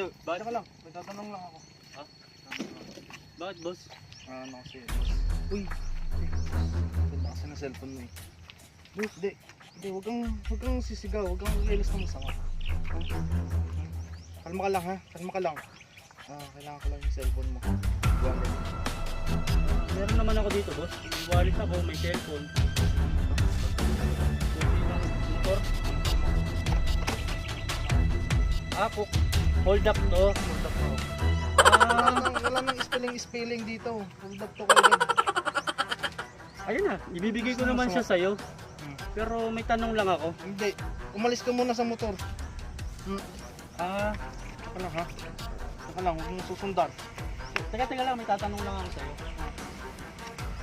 Dude, bakit ka lang? May tatanong lang ako. Ha? Bakit, boss? Ah, ano kasi, boss. Uy, ganda kasi ng cellphone mo eh. Boss, di. Di, huwag kang, huwag kang sisigaw, huwag kang lilis ng masama. Kalma ka lang ha, kalma ka lang. Ah, kailangan ko lang yung cellphone mo. Wallet. Meron naman ako dito, boss. May wallet ako, may cellphone. Motor. Ah, po. Hold up to. Hold up mo. Ah, Wala nang, spelling-spelling dito. Hold up to kayo. ayun na. Ibibigay ko naman siya sa'yo. Pero may tanong lang ako. Hindi, umalis ka muna sa motor. Hmm. Ah, Saka lang ha. Saka lang, huwag mong susundan. teka, teka lang. May tatanong lang ako sa'yo.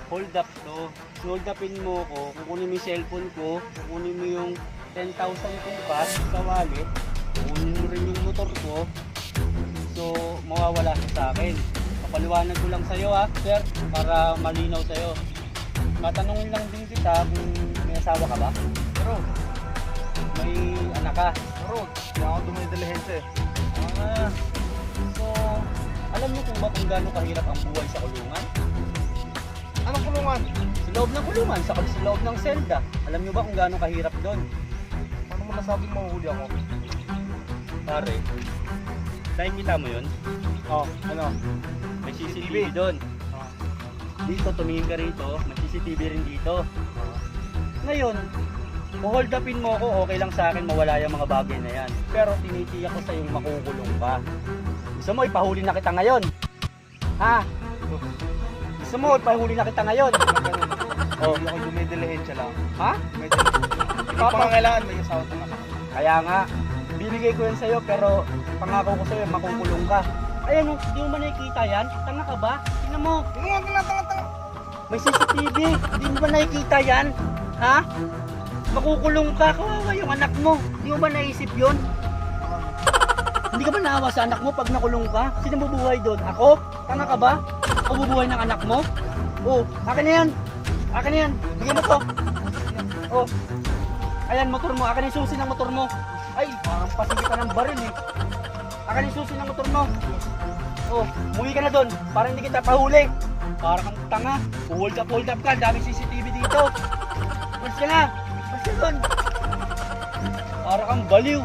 Hold up to. Hold upin mo ko. Kukunin mo yung cellphone ko. Kukunin mo yung 10,000 kong cash sa wallet. Motor ko. So, mawawala siya sa akin. Papaliwanag ko lang sa'yo ha, sir, para malinaw sa'yo. Matanongin lang din kita kung may asawa ka ba? Pero, May anak ka? pero, hindi ako dumidilihensya eh. Ah, so, alam niyo kung ba kung gaano kahirap ang buhay sa kulungan? Anong kulungan? Sa loob ng kulungan, sa, sa loob ng selda. Alam niyo ba kung gaano kahirap doon? Paano mo nasabing mahuhuli ako? Pare, nakikita mo yun? Oh, ano? May CCTV doon. Ah. Dito, tumingin ka rito, may CCTV rin dito. Ngayon, hold upin mo ako, okay lang sa akin mawala yung mga bagay na yan. Pero tinitiyak ko sa yung makukulong ka. Gusto mo, ipahuli na kita ngayon. Ha? Gusto mo, ipahuli na kita ngayon. Oh. Hindi ako dumidilihensya lang. Ha? Pa kailangan may asawa ka na. Kaya nga, bibigay ko yan sa'yo pero pangako ko sa'yo, makukulong ka. Ayan o, di mo ba nakikita yan? Tanga ka ba? Tingnan mo, Ano nga tinatanga-tanga? may CCTV. Di mo ba nakikita yan? Ha? Makukulong ka, kawawa yung anak mo. Di mo ba naisip yon? Hindi ka ba naawa sa anak mo pag nakulong ka? Sino bubuhay doon? Ako? Tanga ka ba? Ako bubuhay ng anak mo? Oh, akin na yan. Akin na yan. Bigyan mo to. Oh. Ayan, motor mo. Akin yung susi ng motor mo. Ay, parang pasigi ka ng baril eh. Akin yung susi ng motor mo. Oh, umuwi ka na doon. Para hindi kita pahuli. Para kang tanga. Hold up, hold up ka. Daming CCTV dito. Basta ka na. Basta doon. Para kang baliw.